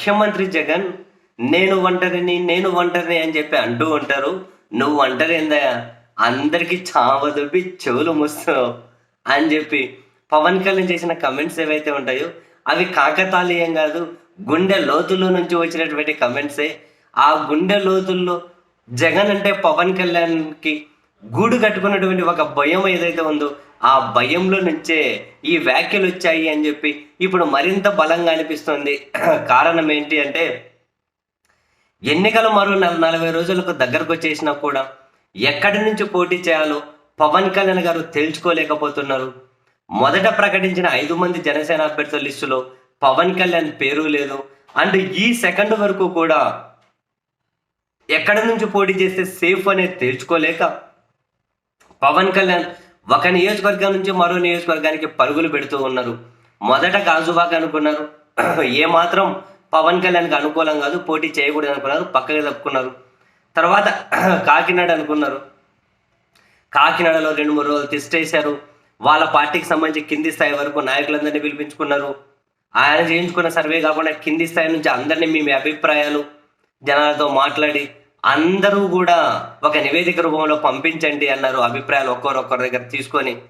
ముఖ్యమంత్రి జగన్ నేను ఒంటరిని నేను ఒంటరిని అని చెప్పి అంటూ ఉంటారు. నువ్వు ఒంటరి ఏందయ్యా? అందరికి చావదుబ్బి చెవులు ముస్తున్నావు అని చెప్పి పవన్ కళ్యాణ్ చేసిన కమెంట్స్ ఏవైతే ఉంటాయో అవి కాకతాళీయం కాదు గుండె లోతుల్లో నుంచి వచ్చినటువంటి కమెంట్సే. ఆ గుండె లోతుల్లో జగన్ అంటే పవన్ కళ్యాణ్కి గూడు కట్టుకున్నటువంటి ఒక భయం ఏదైతే ఉందో ఆ భయంలో నుంచే ఈ వ్యాఖ్యలు వచ్చాయి అని చెప్పి ఇప్పుడు మరింత బలంగా అనిపిస్తుంది. కారణం ఏంటి అంటే ఎన్నికలు మరో నల- నలభై రోజులకు దగ్గరకు వచ్చేసినా కూడా ఎక్కడి నుంచి పోటీ చేయాలో పవన్ కళ్యాణ్ గారు తేల్చుకోలేకపోతున్నారు మొదట ప్రకటించిన ఐదు మంది జనసేన అభ్యర్థుల లిస్టులో పవన్ కళ్యాణ్ పేరు లేదు. అండ్ ఈ సెకండ్ వరకు కూడా ఎక్కడి నుంచి పోటీ చేస్తే సేఫ్ అనేది తేల్చుకోలేక పవన్ కళ్యాణ్ ఒక నియోజకవర్గం నుంచి మరో నియోజకవర్గానికి పరుగులు పెడుతూ ఉన్నారు. మొదట గాజువాక్ అనుకున్నారు. ఏ మాత్రం పవన్ కళ్యాణ్కి అనుకూలం కాదు పోటీ చేయకూడదు అనుకున్నారు పక్కకి తప్పుకున్నారు. తర్వాత కాకినాడ అనుకున్నారు. కాకినాడలో రెండు మూడు రోజులు తిష్టేశారు వాళ్ళ పార్టీకి సంబంధించి కింది స్థాయి వరకు నాయకులందరినీ పిలిపించుకున్నారు. ఆయన చేయించుకున్న సర్వే కాకుండా కింది స్థాయి నుంచి అందరినీ మీ అభిప్రాయాలు జనాలతో మాట్లాడి అందరూ కూడా ఒక నివేదిక రూపంలో పంపించండి అన్నారు. అభిప్రాయాలు ఒక్కొరు ఒక్కరి దగ్గర తీసుకొని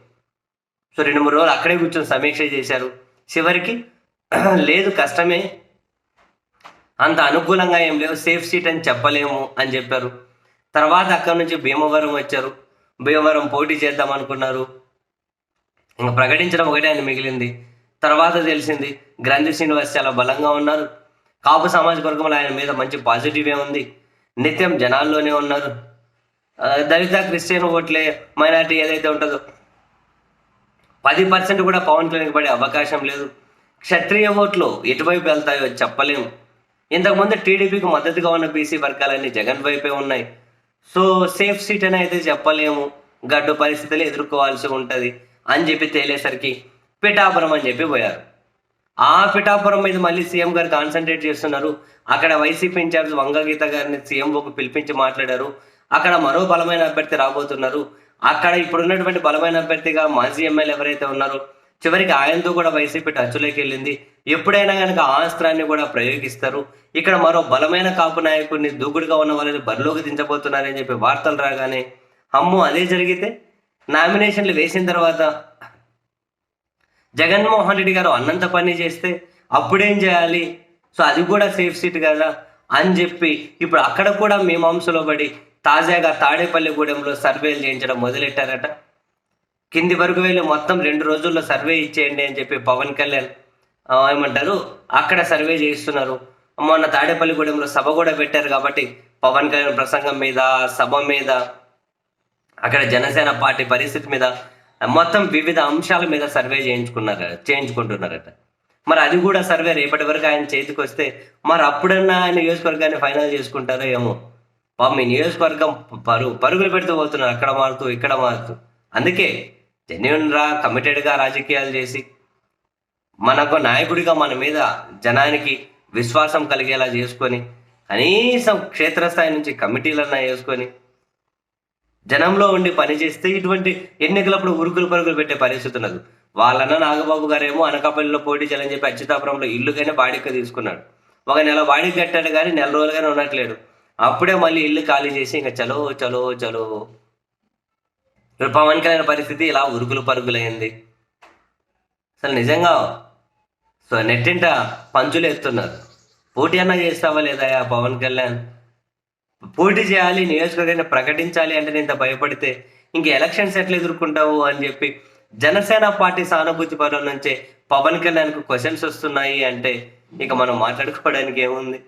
సో రెండు మూడు రోజులు అక్కడే కూర్చొని సమీక్ష చేశారు. చివరికి లేదు కష్టమే. అంత అనుకూలంగా ఏం లేవు. సేఫ్ సీట్ అని చెప్పలేము అని చెప్పారు. తర్వాత అక్కడ నుంచి భీమవరం వచ్చారు. భీమవరం పోటీ చేద్దాం అనుకున్నారు. ఇంకా ప్రకటించడం ఒకటే అని మిగిలింది. తర్వాత తెలిసింది గ్రంథి శ్రీనివాస్ చాలా బలంగా ఉన్నారు. కాపు సామాజిక వర్గంలో ఆయన మీద మంచి పాజిటివే ఉంది. నిత్యం జనాల్లోనే ఉన్నారు. దళిత క్రిస్టియన్ ఓట్లే మైనార్టీ ఏదైతే ఉంటుందో. పది పర్సెంట్ కూడా పవన్ కళ్యాణ్కి పడే అవకాశం లేదు. క్షత్రియ ఓట్లు ఎటువైపు వెళ్తాయో చెప్పలేము. ఇంతకుముందు టీడీపీకి మద్దతుగా ఉన్న బీసీ వర్గాలన్నీ జగన్ వైపే ఉన్నాయి. సో సేఫ్ సీట్ అని అయితే చెప్పలేము. గడ్డు పరిస్థితులు ఎదుర్కోవాల్సి ఉంటుంది అని చెప్పి తేలేసరికి పిఠాపురం అని చెప్పి పోయారు. ఆ పిఠాపురం మీద మళ్ళీ సీఎం గారు కాన్సన్ట్రేట్ చేస్తున్నారు. అక్కడ వైసీపీ ఇన్ఛార్జ్ వంగగీత గారిని సీఎంఓకి పిలిపించి మాట్లాడారు. అక్కడ మరో బలమైన అభ్యర్థి రాబోతున్నారు. అక్కడ ఇప్పుడు ఉన్నటువంటి బలమైన అభ్యర్థిగా మాజీ ఎమ్మెల్యే ఎవరైతే ఉన్నారో చివరికి ఆయనతో కూడా వైసీపీ టచ్లోకి వెళ్ళింది. ఎప్పుడైనా కనుక ఆ అస్త్రాన్ని కూడా ప్రయోగిస్తారు. ఇక్కడ మరో బలమైన కాపు నాయకుడిని దూకుడుగా ఉన్న వాళ్ళని బరిలోకి దించబోతున్నారని చెప్పి వార్తలు రాగానే అమ్మో అదే జరిగితే నామినేషన్లు వేసిన తర్వాత జగన్మోహన్ రెడ్డి గారు అన్నంత పని చేస్తే అప్పుడేం చేయాలి? సో అది కూడా సేఫ్ సీట్ కదా అని చెప్పి ఇప్పుడు అక్కడ కూడా మీమాంసలో పడి తాజాగా తాడేపల్లిగూడెంలో సర్వేలు చేయించడం మొదలెట్టారట. కింది వరకు వెళ్ళి మొత్తం రెండు రోజుల్లో సర్వే ఇచ్చేయండి అని చెప్పి పవన్ కళ్యాణ్ ఏమంటారు? అక్కడ సర్వే చేయిస్తున్నారు. మొన్న తాడేపల్లిగూడెంలో సభ కూడా పెట్టారు కాబట్టి పవన్ కళ్యాణ్ ప్రసంగం మీద సభ మీద అక్కడ జనసేన పార్టీ పరిస్థితి మీద మొత్తం వివిధ అంశాల మీద సర్వే చేయించుకున్నారు చేయించుకుంటున్నారట. మరి అది కూడా సర్వే రేపటి వరకు ఆయన చేతికి వస్తే మరి అప్పుడన్నా ఆయన నియోజకవర్గాన్ని ఫైనల్ చేసుకుంటారో ఏమో. పాపం మీ నియోజకవర్గం పరుగు పరుగులు పెడుతూ పోతున్నారు అక్కడ మారుతూ ఇక్కడ మారుతూ. అందుకే జెన్యున్ రా కమిటెడ్గా రాజకీయాలు చేసి మనకు నాయకుడిగా మన మీద జనానికి విశ్వాసం కలిగేలా చేసుకొని కనీసం క్షేత్రస్థాయి నుంచి కమిటీలన్నా వేసుకొని జనంలో ఉండి పనిచేస్తే ఇటువంటి ఎన్నికలప్పుడు ఉరుకులు పరుగులు పెట్టే పరిస్థితి ఉన్నది. వాళ్ళన్న నాగబాబు గారేమో అనకాపల్లిలో పోటీ చేయాలని చెప్పి అచ్యుతాపురంలో ఇల్లుగానే బాడిక తీసుకున్నాడు. ఒక నెల బాడికి కట్టాడు కానీ నెల రోజులుగానే ఉండట్లేడు. అప్పుడే మళ్ళీ ఇల్లు ఖాళీ చేసి ఇంకా చలో చలో చలో. పవన్ కళ్యాణ్ పరిస్థితి ఇలా ఉరుకులు పరుగులైంది. అసలు నిజంగా సో నెట్టింట పంచులు ఎత్తున్నారు. పోటీ అన్నా చేస్తావా లేదా పవన్ కళ్యాణ్? పోటీ చేయాలి నియోజకవర్గాన్ని ప్రకటించాలి అంటే నేను ఇంత భయపడితే ఇంక ఎలక్షన్స్ ఎట్లా ఎదుర్కొంటావు అని చెప్పి జనసేన పార్టీ సానుభూతి పరం నుంచే పవన్ కళ్యాణ్కు క్వశ్చన్స్ వస్తున్నాయి అంటే ఇక మనం మాట్లాడుకోవడానికి ఏముంది?